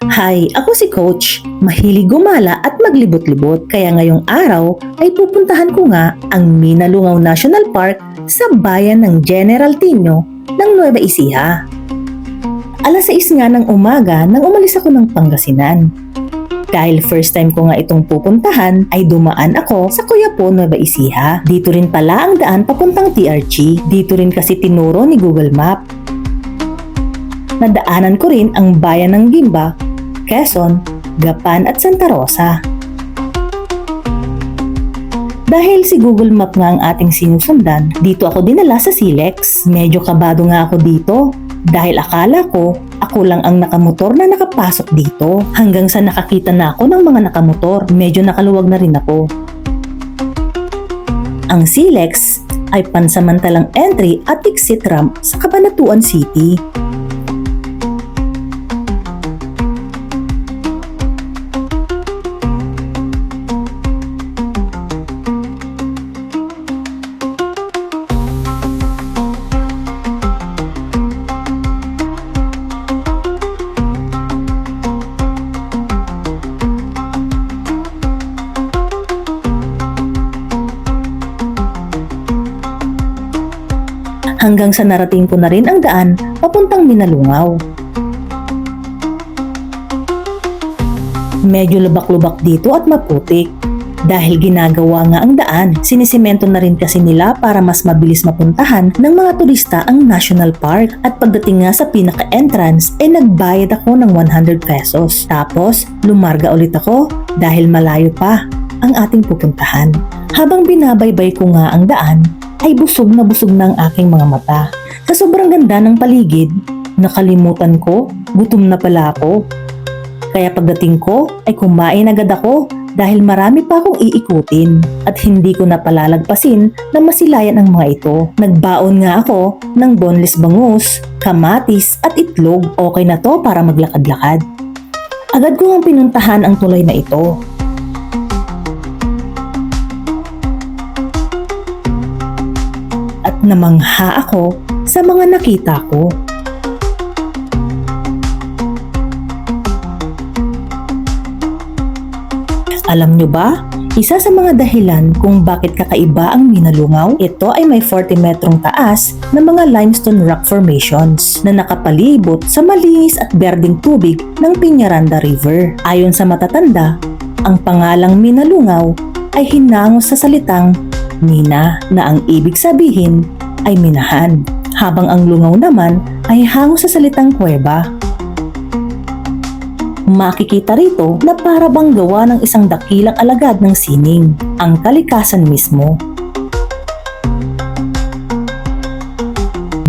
Hi, ako si Coach. Mahilig gumala at maglibot-libot. Kaya ngayong araw ay pupuntahan ko nga ang Minalungaw National Park sa bayan ng General Tino ng Nueva Ecija. Alas 6 nga ng umaga nang umalis ako ng Pangasinan. Dahil first time ko nga itong pupuntahan ay dumaan ako sa Kuyapo, Nueva Ecija. Dito rin pala ang daan papuntang TRG. Dito rin kasi tinuro ni Google Map. Nadaanan ko rin ang bayan ng Gimba, Quezon, Gapan at Santa Rosa. Dahil si Google Map nga ang ating sinusundan, dito ako dinala sa Silex. Medyo kabado nga ako dito dahil akala ko ako lang ang nakamotor na nakapasok dito. Hanggang sa nakakita na ako ng mga nakamotor, medyo nakaluwag na rin ako. Ang Silex ay pansamantalang entry at exit ramp sa Cabanatuan City. Hanggang sa narating ko na rin ang daan papuntang Minalungaw. Medyo lubak-lubak dito at maputik. Dahil ginagawa nga ang daan, sinisemento na rin kasi nila para mas mabilis mapuntahan ng mga turista ang National Park. At pagdating nga sa pinaka-entrance, eh nagbayad ako ng 100 pesos. Tapos, lumarga ulit ako dahil malayo pa ang ating pupuntahan. Habang binabaybay ko nga ang daan, ay busog na busog na ang aking mga mata. Sa sobrang ganda ng paligid, nakalimutan ko, gutom na pala ako. Kaya pagdating ko ay kumain agad ako dahil marami pa akong iikutin at hindi ko napalalagpasin na masilayan ang mga ito. Nagbaon nga ako ng boneless bangus, kamatis at itlog. Okay na to para maglakad-lakad. Agad ko ang pinuntahan ang tulay na ito at namangha ako sa mga nakita ko. Alam nyo ba, isa sa mga dahilan kung bakit kakaiba ang Minalungaw, ito ay may 40 metrong taas na mga limestone rock formations na nakapalibot sa malinis at berdeng tubig ng Piñaranda River. Ayon sa matatanda, ang pangalang Minalungaw ay hinango sa salitang Mina na ang ibig sabihin ay minahan, habang ang lungaw naman ay hango sa salitang kuweba. Makikita rito na para bang gawa ng isang dakilang alagad ng sining, ang kalikasan mismo.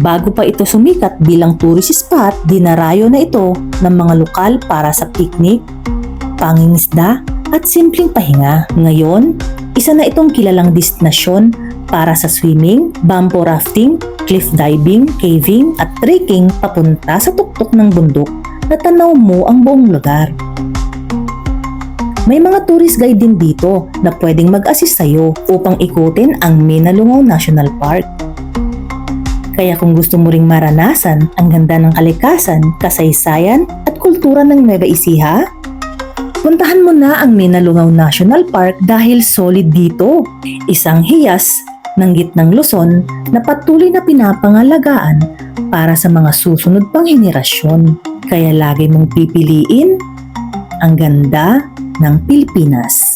Bago pa ito sumikat bilang tourist spot, dinarayo na ito ng mga lokal para sa picnic, pangingisda at simpleng pahinga. Ngayon, isa na itong kilalang destinasyon para sa swimming, bamboo rafting, cliff diving, caving at trekking papunta sa tuktok ng bundok na tanaw mo ang buong lugar. May mga tourist guide din dito na pwedeng mag-assist sa'yo upang ikutin ang Minalungaw National Park. Kaya kung gusto mo ring maranasan ang ganda ng kalikasan, kasaysayan at kultura ng Nueva Ecija, puntahan mo na ang Minalungaw National Park dahil solid dito. Isang hiyas ng gitnang Luzon na patuloy na pinapangalagaan para sa mga susunod pang henerasyon. Kaya lagi mong pipiliin ang ganda ng Pilipinas.